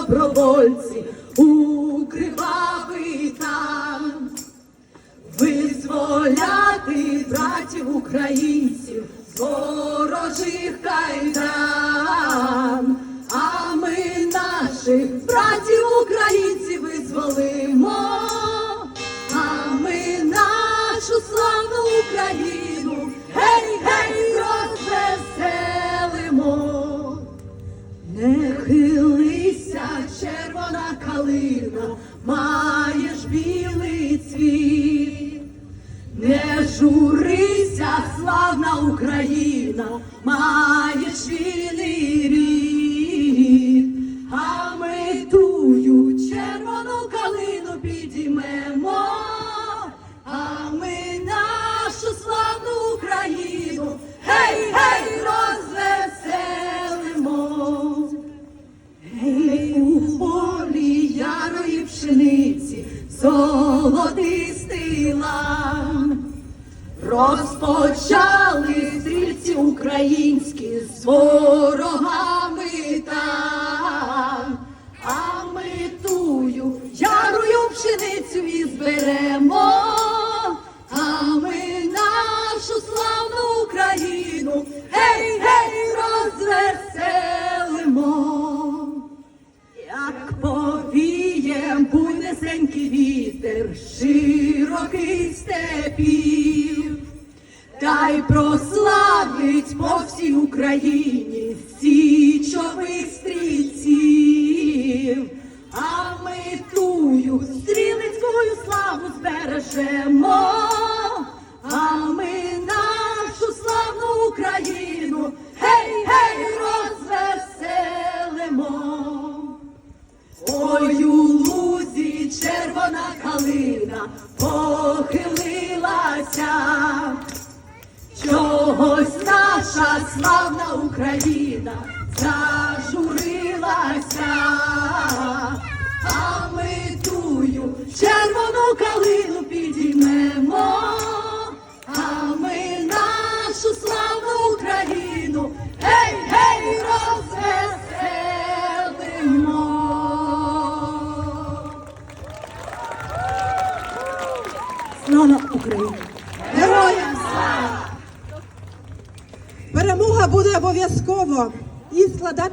Добровольці у кривавий там, визволяти братів українців з ворожих кайдан, а ми наших братів українців визволимо, а ми нашу славну Україну, маєш білий цвіт. Не журися, славна Україна, золотистий. Розпочали стрільці українські з ворогами там, а ми тую ярую пшеницю і зберемо, вітер, широкий степів, та й прославить по всій Україні січових стрільців, а ми тую стрілецькою славу збережемо, калина похилилася, чогось наша славна Україна зажурилася, а ми тую червону калину підіймемо, Слава Україні! Героям слава! Перемога буде обов'язково і складати.